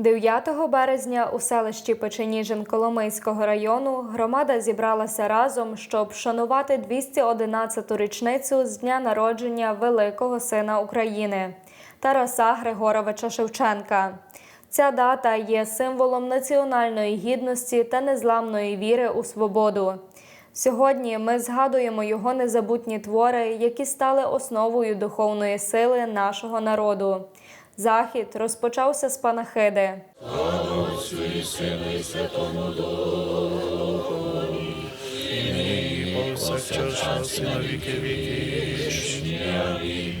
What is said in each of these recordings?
9 березня у селищі Печеніжин Коломийського району громада зібралася разом, щоб вшанувати 211-ту річницю з дня народження великого сина України Тараса Григоровича Шевченка. Ця дата є символом національної гідності та незламної віри у свободу. Сьогодні ми згадуємо його незабутні твори, які стали основою духовної сили нашого народу. Захід розпочався з панахиди. і повсякчас і на віки віки. Амінь.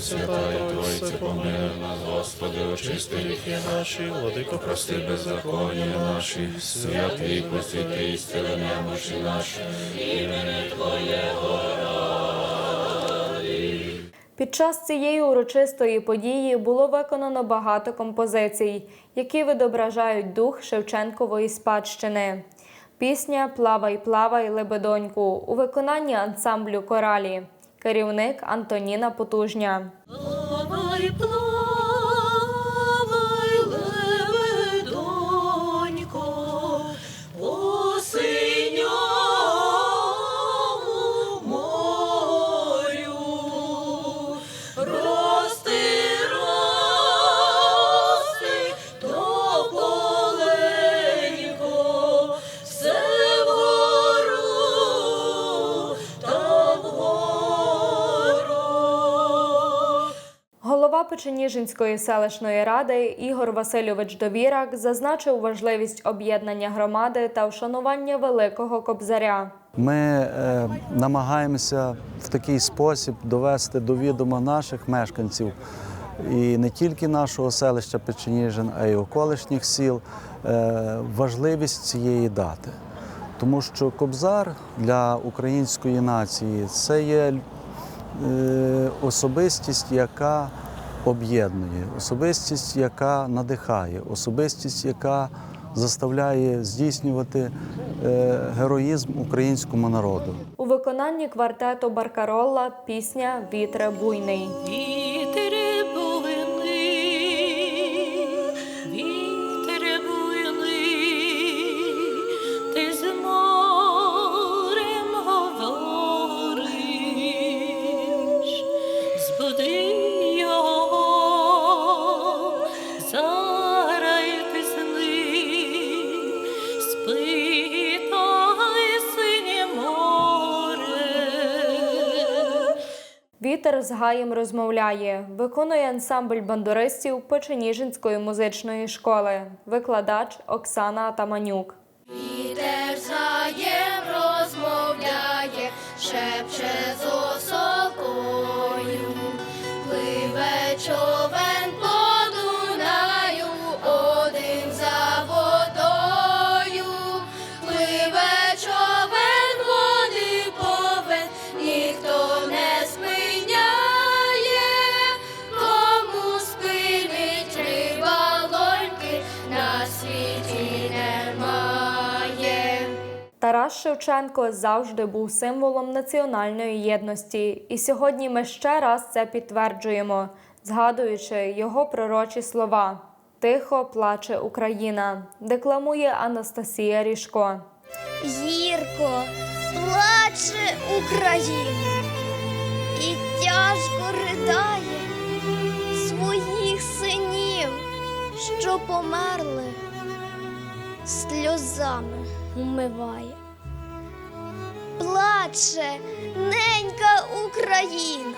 Свята Тройце, помилуй Господи, очисти гріхи наші, владико, прости беззаконня наші, святий, посвятий, стили немощі наші, Час цієї урочистої події було виконано багато композицій, які відображають дух Шевченкової спадщини. Пісня Плавай, плавай, лебедоньку у виконанні ансамблю коралі. Керівник Антоніна Потужня. Печеніжинської селищної ради Ігор Васильович Довірак зазначив важливість об'єднання громади та вшанування великого кобзаря. Ми е, намагаємося в такий спосіб довести до відома наших мешканців і не тільки нашого селища Печеніжин, а й околишніх сіл е, важливість цієї дати. Тому що Кобзар для української нації це є е, особистість, яка об'єднує, особистість, яка надихає, особистість, яка заставляє здійснювати е, героїзм українському народу. У виконанні квартету Баркаролла пісня Вітре буйний. Вітер Вітер з гаєм розмовляє. Виконує ансамбль бандуристів Печеніжинської музичної школи. Викладач Оксана Атаманюк. Вітер Гаєм розмовляє, шепче Шевченко завжди був символом національної єдності, і сьогодні ми ще раз це підтверджуємо, згадуючи його пророчі слова. Тихо плаче Україна, декламує Анастасія Ріжко. Гірко плаче Україна і тяжко ридає своїх синів, що померли, сльозами умиває. Плаче ненька Україна,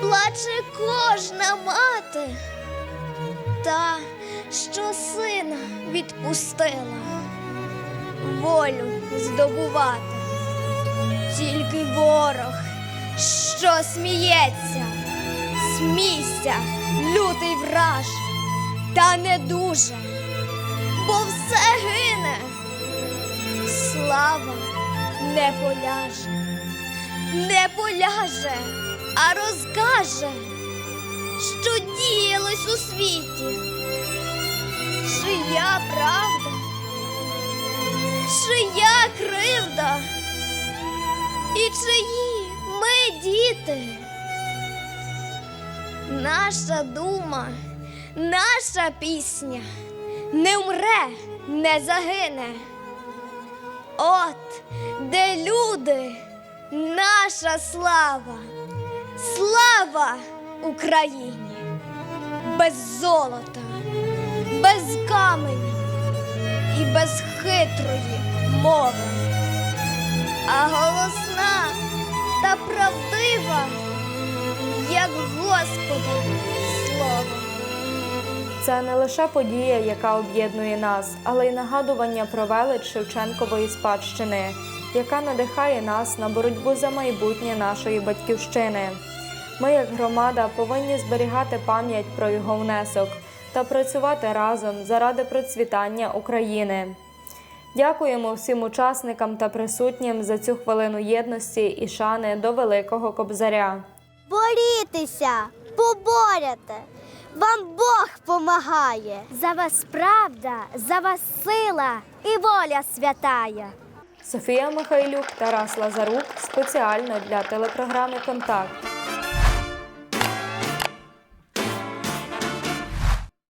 плаче кожна мати, та, що сина відпустила. Волю здобувати. Тільки ворог, що сміється, смійся, лютий враж, та не дуже, бо все гине, слава не поляже, не поляже, а розкаже, що діялось у світі, чия правда чия кривда і чиї ми діти. Наша дума, наша пісня не вмре, не загине. От де люди, наша слава, слава Україні, без золота, без каменю і без хитрої мови, а голосна та правдива, як Господа слово. Це не лише подія, яка об'єднує нас, але й нагадування про велич Шевченкової спадщини, яка надихає нас на боротьбу за майбутнє нашої батьківщини. Ми, як громада, повинні зберігати пам'ять про його внесок та працювати разом заради процвітання України. Дякуємо всім учасникам та присутнім за цю хвилину єдності і шани до Великого Кобзаря. Борітеся, поборете. Вам Бог помагає. За вас правда, за вас сила і воля святая. Софія Михайлюк, Тарас Лазарук спеціально для телепрограми Контакт.